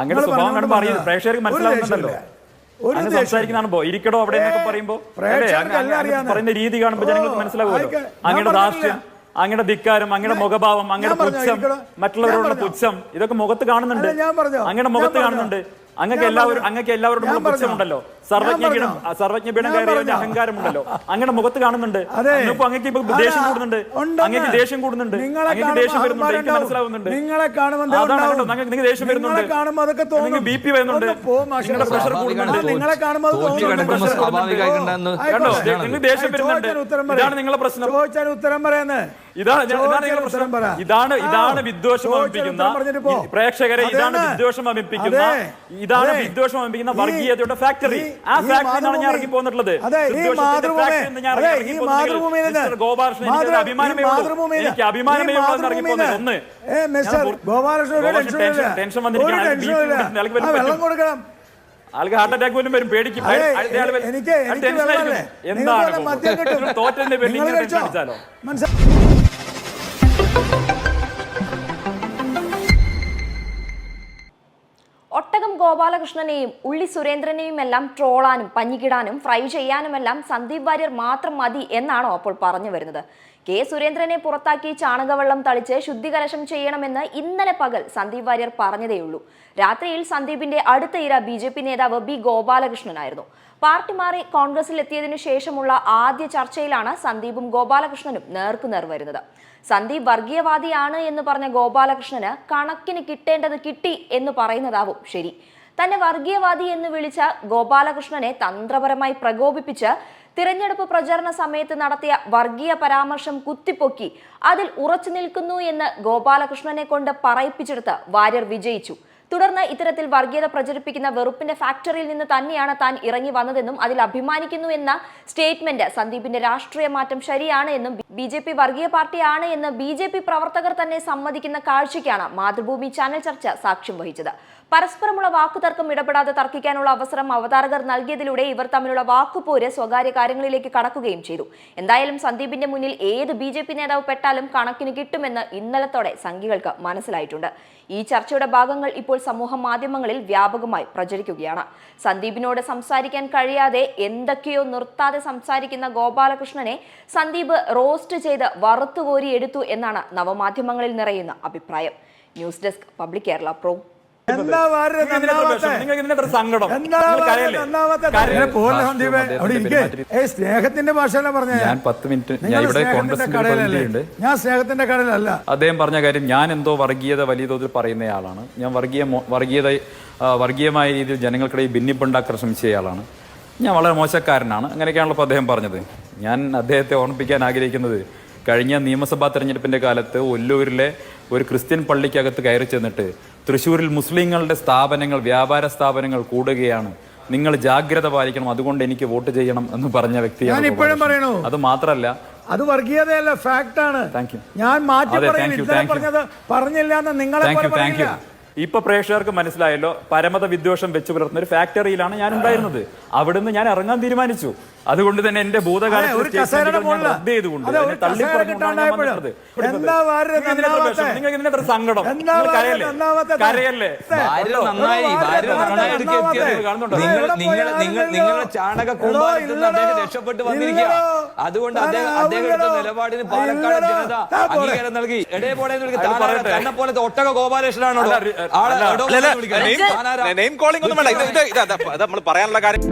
അങ്ങനെ സ്വഭാവം പ്രേക്ഷകർക്ക് ഒരു മനസ്സിലാവുന്നുണ്ടല്ലോ. ദേഷ്യമില്ല. ഒരു അങ്ങനെ ഇരിക്കടോ അവിടെ എന്നൊക്കെ പറയുമ്പോ. പറയുന്ന രീതി കാണുമ്പോൾ ജനങ്ങൾക്ക് മനസ്സിലാവുമല്ലോ. ഞാൻ അങ്ങയുടെ ധിക്കാരം അങ്ങയുടെ മുഖഭാവം അങ്ങയുടെ പുച്ഛം മറ്റുള്ളവരോടുള്ള പുച്ഛം. ഇതൊക്കെ മുഖത്ത് കാണുന്നുണ്ട്. അങ്ങയുടെ മുഖത്ത്. കാണുന്നുണ്ട്. അങ്ങക്ക് എല്ലാവരും. അങ്ങക്ക് എല്ലാവരോടും പുച്ഛമുണ്ടല്ലോ. സർവജ്ഞപീഠം. സർവജ്ഞപീഠം ഞാൻ കയറിയ പറഞ്ഞോ. അഹങ്കാരമുണ്ടല്ലോ. അങ്ങനെ മുഖത്ത് കാണുന്നുണ്ട്. അങ്ങേക്ക് ഇപ്പൊ ദേഷ്യം കൂടുന്നുണ്ട്. അങ്ങേക്ക് ദേഷ്യം കൂടുന്നുണ്ട്. നിങ്ങളെ അങ്ങക്ക് കാണുമ്പോൾ ദേഷ്യം വരുന്നുണ്ട്. എനിക്ക് മനസ്സിലാവുന്നുണ്ട്. നിങ്ങളെ കാണുമ്പോൾ. നിങ്ങൾക്ക് ദേഷ്യം വരുന്നുണ്ട്. നിങ്ങളെ കാണുമ്പോൾ അതൊക്കെ തോന്നുന്നു ബി പി വരുന്നുണ്ട്. നിങ്ങളുടെ പ്രഷർ കൂടുന്നുണ്ട്. നിങ്ങളെ കാണുമ്പോൾ. നിങ്ങൾക്ക് ദേഷ്യം വരുന്നുണ്ട്. ഇതാണ് നിങ്ങളുടെ പ്രശ്നം. ചോദിച്ചാൽ ഉത്തരം പറയുന്നത്. ഇതാണ് ഇതാണ് ഇതാണ് വിദ്വേഷം. ഈ പ്രേക്ഷകരെ ഇതാണ്. വിദ്വേഷം അമിപ്പിക്കുന്ന ഇതാണ്. വിദ്വേഷം അമിപ്പിക്കുന്ന വർഗീയതയുടെ ഫാക്ടറി ആ ഫാക്ടറിയാണ് ഞാൻ ഇറങ്ങി പോന്നിട്ടുള്ളത് ഗോപാലകൃഷ്ണൻ അഭിമാനമേ എനിക്ക് അഭിമാനമേ ഇറങ്ങി പോകുന്നത് ഒന്ന്. ഏ മിസ്റ്റർ ഞാൻ ഗോപാലകൃഷ്ണൻ ഒരു ഗോപാലകൃഷ്ണൻ ടെൻഷനും ഇല്ല. ടെൻഷൻ- ടെൻഷൻ ഒരു വന്നിരിക്കുകയാണ്. ഗോപാലകൃഷ്ണനെയും ഉള്ളി സുരേന്ദ്രനെയും എല്ലാം ട്രോളാനും പഞ്ഞിക്കിടാനും ഫ്രൈ ചെയ്യാനുമെല്ലാം സന്ദീപ് വാര്യർ മാത്രം മതി എന്നാണോ അപ്പോൾ പറഞ്ഞു വരുന്നത്. കെ സുരേന്ദ്രനെ പുറത്താക്കി ചാണകവെള്ളം തളിച്ച് ശുദ്ധികലശം ചെയ്യണമെന്ന് ഇന്നലെ പകൽ സന്ദീപ് വാര്യർ പറഞ്ഞതേയുള്ളൂ. രാത്രിയിൽ സന്ദീപിന്റെ അടുത്ത ഇര ബി ജെ പി നേതാവ് ബി ഗോപാലകൃഷ്ണനായിരുന്നു. പാർട്ടി മാറി കോൺഗ്രസിൽ എത്തിയതിനു ശേഷമുള്ള ആദ്യ ചർച്ചയിലാണ് സന്ദീപും ഗോപാലകൃഷ്ണനും നേർക്കുനേർ വരുന്നത്. സന്ദീപ് വർഗീയവാദിയാണ് എന്ന് പറഞ്ഞ ഗോപാലകൃഷ്ണന് കണക്കിന് കിട്ടേണ്ടത് കിട്ടി എന്ന് പറയുന്നതാവും ശരി. തന്നെ വർഗീയവാദി എന്ന് വിളിച്ച ഗോപാലകൃഷ്ണനെ തന്ത്രപരമായി പ്രകോപിപ്പിച്ച് തിരഞ്ഞെടുപ്പ് പ്രചരണ സമയത്ത് നടത്തിയ വർഗീയ പരാമർശം കുത്തിപ്പൊക്കി അതിൽ ഉറച്ചു നിൽക്കുന്നു എന്ന് ഗോപാലകൃഷ്ണനെ കൊണ്ട് പറയിപ്പിച്ചെടുത്ത് വാര്യർ വിജയിച്ചു. തുടർന്ന് ഇത്തരത്തിൽ വർഗീയത പ്രചരിപ്പിക്കുന്ന വെറുപ്പിന്റെ ഫാക്ടറിയിൽ നിന്ന് തന്നെയാണ് താൻ ഇറങ്ങി വന്നതെന്നും അതിൽ അഭിമാനിക്കുന്നു എന്ന സ്റ്റേറ്റ്മെന്റ് സന്ദീപിന്റെ രാഷ്ട്രീയ മാറ്റം ശരിയാണ് എന്നും ബി ജെ പി വർഗീയ പാർട്ടിയാണ് എന്ന് ബി ജെ പി പ്രവർത്തകർ തന്നെ സമ്മതിക്കുന്ന കാഴ്ചയ്ക്കാണ് മാതൃഭൂമി ചാനൽ ചർച്ച സാക്ഷ്യം വഹിച്ചത്. പരസ്പരമുള്ള വാക്കുതർക്കം ഇടപെടാതെ തർക്കിക്കാനുള്ള അവസരം അവതാരകർ നൽകിയതിലൂടെ ഇവർ തമ്മിലുള്ള വാക്കുപോര് സ്വകാര്യ കാര്യങ്ങളിലേക്ക് കടക്കുകയും ചെയ്തു. എന്തായാലും സന്ദീപിന്റെ മുന്നിൽ ഏത് ബി ജെ പി നേതാവ് പെട്ടാലും കണക്കിന് കിട്ടുമെന്ന് ഇന്നലത്തോടെ സംഘികൾക്ക് മനസ്സിലായിട്ടുണ്ട്. ഈ ചർച്ചയുടെ ഭാഗങ്ങൾ ഇപ്പോൾ സമൂഹ മാധ്യമങ്ങളിൽ വ്യാപകമായി പ്രചരിക്കുകയാണ്. സന്ദീപിനോട് സംസാരിക്കാൻ കഴിയാതെ എന്തൊക്കെയോ നിർത്താതെ സംസാരിക്കുന്ന ഗോപാലകൃഷ്ണനെ സന്ദീപ് റോസ്റ്റ് ചെയ്ത് വറുത്തുകോരിയെടുത്തു എന്നാണ് നവമാധ്യമങ്ങളിൽ നിറയുന്ന അഭിപ്രായം. News desk public Kerala pro. സ്നേഹത്തിന്റെ ഭാഷയല്ല പറഞ്ഞ. ഞാൻ പത്ത് മിനിറ്റ് ഞാൻ ഇവിടെ കോൺഗ്രസിന്റെ ഞാൻ സ്നേഹത്തിന്റെ കടയിലല്ല. അദ്ദേഹം പറഞ്ഞ കാര്യം ഞാൻ എന്തോ വർഗീയത വലിയ തോതിൽ പറയുന്നയാളാണ് ഞാൻ വർഗീയ വർഗീയത വർഗീയമായ രീതിയിൽ ജനങ്ങൾക്കിടയിൽ ഭിന്നിപ്പുണ്ടാക്കാൻ ശ്രമിച്ചയാളാണ് ഞാൻ വളരെ മോശക്കാരനാണ്. അങ്ങനെയൊക്കെയാണല്ലോ അദ്ദേഹം പറഞ്ഞത്. ഞാൻ അദ്ദേഹത്തെ ഓർമ്മിപ്പിക്കാൻ ആഗ്രഹിക്കുന്നത്. കഴിഞ്ഞ നിയമസഭാ തെരഞ്ഞെടുപ്പിന്റെ കാലത്ത് ഒല്ലൂരിലെ ഒരു ക്രിസ്ത്യൻ പള്ളിക്കകത്ത് കയറി ചെന്നിട്ട് തൃശ്ശൂരിൽ മുസ്ലിങ്ങളുടെ സ്ഥാപനങ്ങൾ വ്യാപാര സ്ഥാപനങ്ങൾ കൂടുകയാണ്. നിങ്ങൾ ജാഗ്രത പാലിക്കണം. അതുകൊണ്ട് എനിക്ക് വോട്ട് ചെയ്യണം എന്ന് പറഞ്ഞ വ്യക്തിയാണ് ഇപ്പോഴും. പറയണു. അത് മാത്രമല്ല. അത് വർഗീയതയല്ല ഫാക്ട് ആണ്. Thank you. ഞാൻ മാറ്റി. പറഞ്ഞത് പറഞ്ഞില്ല എന്ന് നിങ്ങളെ പറഞ്ഞില്ല. ഇപ്പൊ പ്രേക്ഷകർക്ക് മനസ്സിലായല്ലോ പരമത വിദ്വേഷം വെച്ചു പുലർത്തുന്ന ഒരു ഫാക്ടറിയിലാണ് ഞാൻ ഉണ്ടായിരുന്നത് അവിടുന്ന് ഞാൻ ഇറങ്ങാൻ തീരുമാനിച്ചു. അതുകൊണ്ട് തന്നെ എന്റെ ഭൂതകാലത്ത് സങ്കടം. കരയല്ലേ. നിങ്ങളുടെ ചാണക എടോ, കൂമ്പാരത്തിൽ നിന്ന് അദ്ദേഹം ഇല്ലടോ. രക്ഷപ്പെട്ട് വന്നിരിക്കുക അതുകൊണ്ട് അദ്ദേഹം. നിലപാടിന് പാലക്കാട്. ജനത. അംഗീകാരം നൽകി. എടേ തന്നെ പോലത്തെ ഒട്ടക ഗോപാലകൃഷ്ണനാണോ? നമ്മൾ പറയാനുള്ള കാര്യം